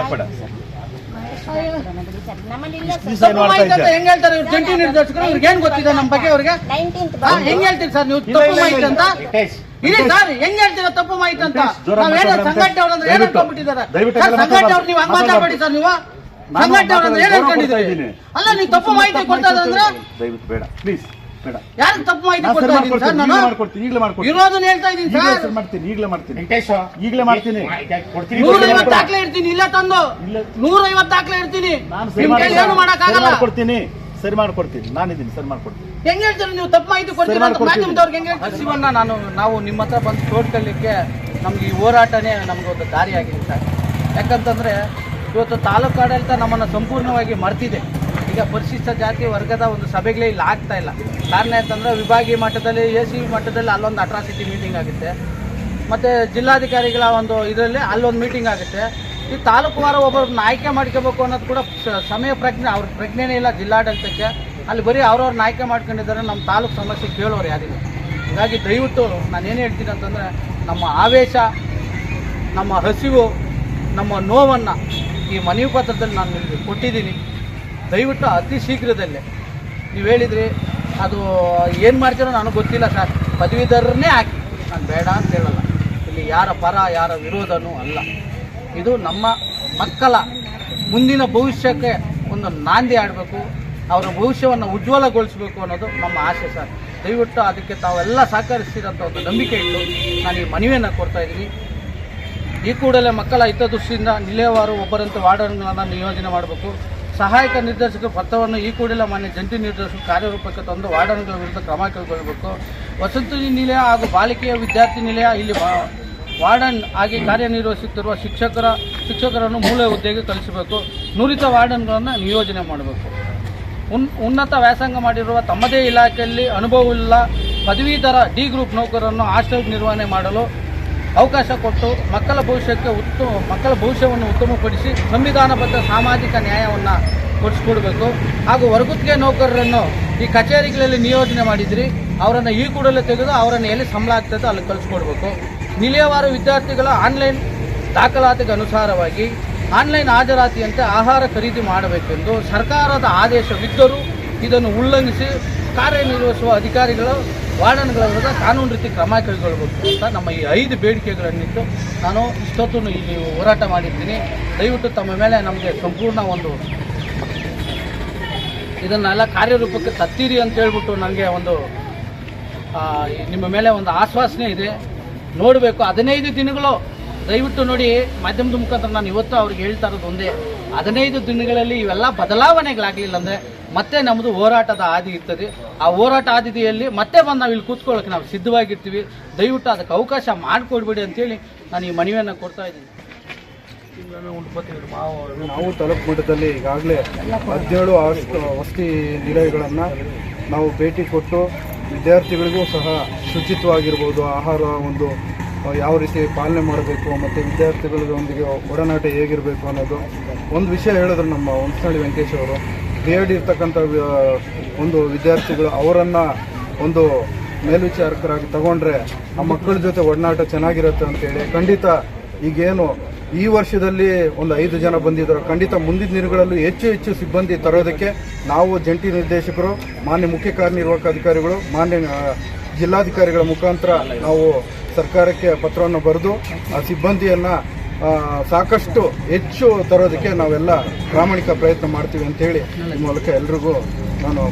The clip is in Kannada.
ಅಂತ ಹೆಂಗ್ ಹೇಳ್ತಾರೆ ಇವ್ರು? ಜಂಟಿ ನಿರ್ದೇಶಕರು ಇವ್ರಿಗೆ ಏನ್ ಗೊತ್ತಿದೆ ನಮ್ಮ ಬಗ್ಗೆ ಅವ್ರಿಗೆ? ಹೆಂಗ್ ಹೇಳ್ತೀರಿ ಸರ್ ನೀವು? ತಪ್ಪು ಮಾಹಿತಿ ಅಂತ. ಇರಿ ಸರ್ ಹೆಂಗ್ ಹೇಳ್ತೀರಾ ತಪ್ಪು ಮಾಹಿತಿ ಅಂತ? ನಾವೇನ ಸಂಘಟನೆ ಅವ್ರು ಅಂದ್ರೆ ಏನ್ ದಯವಿಟ್ಟು. ಅನ್ಕೊಂಡ್ಬಿಟ್ಟಿದ್ದಾರೆ ದಯವಿಟ್ಟು. ಸರ್, ಎಲ್ಲ ಸಂಘಟನೆ ಅವ್ರು ನೀವು ಹಂಗ್ ಮಾತಾಡ್ಬೇಡಿ. ಮಾತಾಡ್ಬೇಡಿ ಸರ್ ನೀವು. ನಾನು ಸಂಘಟನೆ ಅವ್ರು ಏನ್ ಅನ್ಕೊಂಡಿದ್ದೀರಿ ಅಲ್ಲ ನೀವು ತಪ್ಪು ಮಾಹಿತಿ ಕೊಡ್ತಾ ಇದ್ರೆ ಅಂದ್ರೆ ದಯವಿಟ್ಟು ಬೇಡ. ಪ್ಲೀಸ್. ಬೇಡ. ಯಾರು ತಪ್ಪು ಮಾಹಿತಿ ಕೊಡ್ತಾ ಸರಿ ಇದ್ದೀನಿ ಸರ್ ಮಾಡ್ಕೊಡ್ತೀನಿ ನಾನು ಮಾಡ್ಕೊಡ್ತೀನಿ ಈಗಲೇ ಮಾಡ್ಕೊಡ್ತೀನಿ. ಇರೋದನ್ನ ಹೇಳ್ತಾ ಇದ್ದೀನಿ ಈಗಲೇ ಸರ್. ಸರಿ ಮಾಡ್ತೀನಿ ಈಗಲೇ ಮಾಡ್ತೀನಿ. ವೆಂಕಟೇಶ್ ಈಗಲೇ ಮಾಡ್ತೀನಿ. ಕೊಡ್ತೀನಿ? ನೂರೈವತ್ತು ದಾಖಲೆ ಇರ್ತೀನಿ ಇಲ್ಲ ತಂದು. ನೂರೈವತ್ತು ನೂರ ದಾಖಲೆ ಇರ್ತೀನಿ ನಾನು ಸರಿ ನಿಮ್ ಕೈಲಿ ಏನು ಮಾಡ್ಕೊಡ್ತೀನಿ. ಸರಿ ಮಾಡಕ್ಕಾಗಲ್ಲ. ಮಾಡ್ಕೊಡ್ತೀನಿ. ಸರಿ ಮಾಡ್ಕೊಡ್ತೀನಿ. ನಾನಿದ್ದೀನಿ ಸರಿ ಮಾಡ್ಕೊಡ್ತೀನಿ. ಹೆಂಗ್ ಹೇಳ್ತೀರಿ ನೀವು? ತಪ್ಪು ಮಾಹಿತಿ ಕೊಡ್ತೀರಾ ಅಂತ. ಮಾಧ್ಯಮದವ್ರಿಗೆ ಹೆಂಗ್ ಹೇಳ್ತೀರಿ? ಹಸಿವನ್ನ ನಾನು ನಾವು ನಿಮ್ಮ ಹತ್ರ ಬಂದು ತೋಡ್ಕೊಳ್ಳಿಕ್ಕೆ ನಮ್ಗೆ ಈ ಹೋರಾಟನೇ ನಮ್ಗೆ ಒಂದು ದಾರಿಯಾಗಿದೆ ಸರ್. ಯಾಕಂತಂದ್ರೆ ಇವತ್ತು ತಾಲೂಕು ಆಡಳಿತ ನಮ್ಮನ್ನು ಸಂಪೂರ್ಣವಾಗಿ ಮರ್ತಿದೆ. ಈಗ ಪರಿಶಿಷ್ಟ ಜಾತಿ ವರ್ಗದ ಒಂದು ಸಭೆಗಳೇ ಇಲ್ಲಿ ಆಗ್ತಾ ಇಲ್ಲ. ಕಾರಣ ಅಂತಂದ್ರೆ ವಿಭಾಗೀಯ ಮಟ್ಟದಲ್ಲಿ, ಎ ಸಿ ಮಟ್ಟದಲ್ಲಿ ಅಲ್ಲೊಂದು ಅಟ್ರಾಸಿಟಿ ಮೀಟಿಂಗ್ ಆಗುತ್ತೆ. ಮತ್ತೆ ಜಿಲ್ಲಾಧಿಕಾರಿಗಳ ಒಂದು ಇದರಲ್ಲಿ ಅಲ್ಲೊಂದು ಮೀಟಿಂಗ್ ಆಗುತ್ತೆ. ಈ ತಾಲೂಕು ವಾರ ಒಬ್ಬರನ್ನ ಆಯ್ಕೆ ಮಾಡ್ಕೋಬೇಕು ಅನ್ನೋದು ಕೂಡ ಸಮಯ ಪ್ರಜ್ಞೆ, ಅವ್ರ ಪ್ರಜ್ಞೆನೇ ಇಲ್ಲ ಜಿಲ್ಲಾಡಳಿತಕ್ಕೆ. ಅಲ್ಲಿ ಬರೀ ಅವ್ರವ್ರನ್ನ ಆಯ್ಕೆ ಮಾಡ್ಕೊಂಡಿದ್ದಾರೆ, ನಮ್ಮ ತಾಲೂಕು ಸಮಸ್ಯೆ ಕೇಳೋರು ಯಾರಿಲ್ಲ ಹೀಗಾಗಿ ದಯವಿಟ್ಟು ನಾನು ಏನು ಹೇಳ್ತೀನಿ ಅಂತಂದರೆ, ನಮ್ಮ ಆವೇಶ, ನಮ್ಮ ಹಸಿವು, ನಮ್ಮ ನೋವನ್ನು ಈ ಮನವಿ ಪತ್ರದಲ್ಲಿ ನಾನು ನಿಮಗೆ ಕೊಟ್ಟಿದ್ದೀನಿ. ದಯವಿಟ್ಟು ಅತಿ ಶೀಘ್ರದಲ್ಲೇ. ನೀವು ಹೇಳಿದ್ರಿ ಅದು ಏನು ಮಾಡ್ತೀರೋ ನನಗೆ ಗೊತ್ತಿಲ್ಲ ಸರ್. ಪದವೀಧರನ್ನೇ ಹಾಕಿ. ನಾನು ಬೇಡ ಅಂತ ಹೇಳಲ್ಲ. ಇಲ್ಲಿ ಯಾರ ಪರ, ಯಾರ ವಿರೋಧನೂ ಅಲ್ಲ. ಇದು ನಮ್ಮ ಮಕ್ಕಳ ಮುಂದಿನ ಭವಿಷ್ಯಕ್ಕೆ ಒಂದು ನಾಂದಿ ಆಡಬೇಕು ಅವರ ಭವಿಷ್ಯವನ್ನು ಉಜ್ವಲಗೊಳಿಸಬೇಕು ಅನ್ನೋದು ನಮ್ಮ ಆಸೆ ಸರ್. ದಯವಿಟ್ಟು ಅದಕ್ಕೆ ತಾವೆಲ್ಲ ಸಹಕರಿಸಿದಂಥ ಒಂದು ನಂಬಿಕೆ ಇಟ್ಟು ನಾನು ಈ ಮನವಿಯನ್ನು ಕೊಡ್ತಾ ಇದ್ದೀನಿ. ಈ ಕೂಡಲೇ ಮಕ್ಕಳ ಹಿತದೃಷ್ಟಿಯಿಂದ ನಿಲೇವಾರು ಒಬ್ಬರಂತೆ ವಾರ್ಡನ್ಗಳನ್ನು ನಿಯೋಜನೆ ಮಾಡಬೇಕು. ಸಹಾಯಕ ನಿರ್ದೇಶಕ ಪತ್ರವನ್ನು ಈ ಕೂಡಲೇ ಮಾನ್ಯ ಜಂಟಿ ನಿರ್ದೇಶಕ ಕಾರ್ಯರೂಪಕ್ಕೆ ತಂದು ವಾರ್ಡನ್ಗಳ ವಿರುದ್ಧ ಕ್ರಮ ಕೈಗೊಳ್ಳಬೇಕು. ವಸಂತಿ ನಿಲಯ ಹಾಗೂ ಬಾಲಿಕೆಯ ವಿದ್ಯಾರ್ಥಿ ನಿಲಯ, ಇಲ್ಲಿ ವಾರ್ಡನ್ ಆಗಿ ಕಾರ್ಯನಿರ್ವಹಿಸುತ್ತಿರುವ ಶಿಕ್ಷಕರ, ಶಿಕ್ಷಕರನ್ನು ಮೂಲ ಹುದ್ದೆಗೆ ಕಳಿಸಬೇಕು. ನುರಿತ ವಾರ್ಡನ್ಗಳನ್ನು ನಿಯೋಜನೆ ಮಾಡಬೇಕು. ಉನ್ ಉನ್ನತ ವ್ಯಾಸಂಗ ಮಾಡಿರುವ ತಮ್ಮದೇ ಇಲಾಖೆಯಲ್ಲಿ ಅನುಭವವಿಲ್ಲ ಪದವೀಧರ ಡಿ ಗ್ರೂಪ್ ನೌಕರರನ್ನು ಹಾಸ್ಟೆಲ್ ನಿರ್ವಹಣೆ ಮಾಡಲು ಅವಕಾಶ ಕೊಟ್ಟು ಮಕ್ಕಳ ಭವಿಷ್ಯಕ್ಕೆ ಉತ್ತಮ, ಮಕ್ಕಳ ಭವಿಷ್ಯವನ್ನು ಉತ್ತಮಪಡಿಸಿ ಸಂವಿಧಾನಬದ್ಧ ಸಾಮಾಜಿಕ ನ್ಯಾಯವನ್ನು ಕೊಡಿಸ್ಕೊಡ್ಬೇಕು. ಹಾಗೂ ಹೊರಗುತ್ತಿಗೆ ನೌಕರರನ್ನು ಈ ಕಚೇರಿಗಳಲ್ಲಿ ನಿಯೋಜನೆ ಮಾಡಿದ್ರಿ, ಅವರನ್ನು ಈ ಕೂಡಲೇ ತೆಗೆದು ಅವರನ್ನು ಎಲ್ಲಿ ಸಂಬಳ ಆಗ್ತದೋ ಅಲ್ಲಿ ಕಳಿಸ್ಕೊಡ್ಬೇಕು. ನಿಲಯವಾರು ವಿದ್ಯಾರ್ಥಿಗಳ ಆನ್ಲೈನ್ ದಾಖಲಾತಿಗೆ ಅನುಸಾರವಾಗಿ ಆನ್ಲೈನ್ ಹಾಜರಾತಿಯಂತೆ ಆಹಾರ ಖರೀದಿ ಮಾಡಬೇಕೆಂದು ಸರ್ಕಾರದ ಆದೇಶವಿದ್ದರೂ ಇದನ್ನು ಉಲ್ಲಂಘಿಸಿ ಕಾರ್ಯನಿರ್ವಹಿಸುವ ಅಧಿಕಾರಿಗಳು, ವಾರ್ಡನ್ಗಳ ವಿರುದ್ಧ ಕಾನೂನು ರೀತಿ ಕ್ರಮ ಕೈಗೊಳ್ಳಬೇಕು ಅಂತ ನಮ್ಮ ಈ ಐದು ಬೇಡಿಕೆಗಳನ್ನಿಟ್ಟು ನಾನು ಇಷ್ಟೊತ್ತು ಇಲ್ಲಿ ಹೋರಾಟ ಮಾಡಿದ್ದೀನಿ ದಯವಿಟ್ಟು ತಮ್ಮ ಮೇಲೆ ನಮಗೆ ಸಂಪೂರ್ಣ ಒಂದು ಇದನ್ನೆಲ್ಲ ಕಾರ್ಯರೂಪಕ್ಕೆ ತತ್ತೀರಿ ಅಂತ ಹೇಳ್ಬಿಟ್ಟು ನನಗೆ ಒಂದು ನಿಮ್ಮ ಮೇಲೆ ಒಂದು ಆಶ್ವಾಸನೆ ಇದೆ. ನೋಡಬೇಕು. ಹದಿನೈದು ದಿನಗಳು ದಯವಿಟ್ಟು ನೋಡಿ, ಮಾಧ್ಯಮದ ಮುಖಾಂತರ ನಾನು ಇವತ್ತು ಅವ್ರಿಗೆ ಹೇಳ್ತಾ ಇರೋದು ಒಂದೇ. ಹದಿನೈದು ದಿನಗಳಲ್ಲಿ ಇವೆಲ್ಲ ಬದಲಾವಣೆಗಳಾಗಲಿಲ್ಲ ಅಂದರೆ ಮತ್ತೆ ನಮ್ಮದು ಹೋರಾಟದ ಆದಿ ಇರ್ತದೆ. ಆ ಹೋರಾಟ ಹಾದಿಯಲ್ಲಿ ಮತ್ತೆ ಬಂದು ನಾವು ಇಲ್ಲಿ ಕೂತ್ಕೊಳ್ಳೋಕೆ ನಾವು ಸಿದ್ಧವಾಗಿರ್ತೀವಿ. ದಯವಿಟ್ಟು ಅದಕ್ಕೆ ಅವಕಾಶ ಮಾಡಿಕೊಡ್ಬೇಡಿ ಅಂತೇಳಿ ನಾನು ಈ ಮನವಿಯನ್ನು ಕೊಡ್ತಾ ಇದ್ದೀನಿ. ನಾವು ತಾಲೂಕು ಮಟ್ಟದಲ್ಲಿ ಈಗಾಗಲೇ ಹದಿನೇಳು ವಸತಿ ನಿಲಯಗಳನ್ನು ನಾವು ಭೇಟಿ ಕೊಟ್ಟು ವಿದ್ಯಾರ್ಥಿಗಳಿಗೂ ಸಹ ಶುಚಿತ್ವವಾಗಿರ್ಬೋದು. ಆಹಾರ ಒಂದು ಯಾವ ರೀತಿ ಪಾಲನೆ ಮಾಡಬೇಕು ಮತ್ತು ವಿದ್ಯಾರ್ಥಿಗಳೊಂದಿಗೆ ಒಡನಾಟ ಹೇಗಿರಬೇಕು ಅನ್ನೋದು. ಒಂದು ವಿಷಯ ಹೇಳಿದ್ರು ನಮ್ಮ ಒಂದ್ಸಳ್ಳಿ ವೆಂಕಟೇಶ್ ಅವರು. ಬಿ ಎಡ್ ಇರ್ತಕ್ಕಂಥ ಒಂದು ವಿದ್ಯಾರ್ಥಿಗಳು ಅವರನ್ನು ಒಂದು ಮೇಲ್ವಿಚಾರಕರಾಗಿ ತಗೊಂಡ್ರೆ ಆ ಮಕ್ಕಳ ಜೊತೆ ಒಡನಾಟ ಚೆನ್ನಾಗಿರುತ್ತೆ ಅಂತೇಳಿ ಖಂಡಿತ ಈಗೇನು ಈ ವರ್ಷದಲ್ಲಿ ಒಂದು ಐದು ಜನ ಬಂದಿದ್ದಾರೆ. ಖಂಡಿತ ಮುಂದಿನ ದಿನಗಳಲ್ಲೂ ಹೆಚ್ಚು ಹೆಚ್ಚು ಸಿಬ್ಬಂದಿ ತರೋದಕ್ಕೆ ನಾವು ಜಂಟಿ ನಿರ್ದೇಶಕರು, ಮಾನ್ಯ ಮುಖ್ಯ ಕಾರ್ಯನಿರ್ವಾಹಕ ಅಧಿಕಾರಿಗಳು, ಮಾನ್ಯ ಜಿಲ್ಲಾಧಿಕಾರಿಗಳ ಮುಖಾಂತರ ನಾವು ಸರ್ಕಾರಕ್ಕೆ ಪತ್ರವನ್ನು ಬರೆದು ಆ ಸಿಬ್ಬಂದಿಯನ್ನು ಸಾಕಷ್ಟು ಹೆಚ್ಚು ತರೋದಕ್ಕೆ ನಾವೆಲ್ಲ ಪ್ರಾಮಾಣಿಕ ಪ್ರಯತ್ನ ಮಾಡ್ತೀವಿ ಅಂತೇಳಿ ಈ ಮೂಲಕ ಎಲ್ರಿಗೂ ನಾನು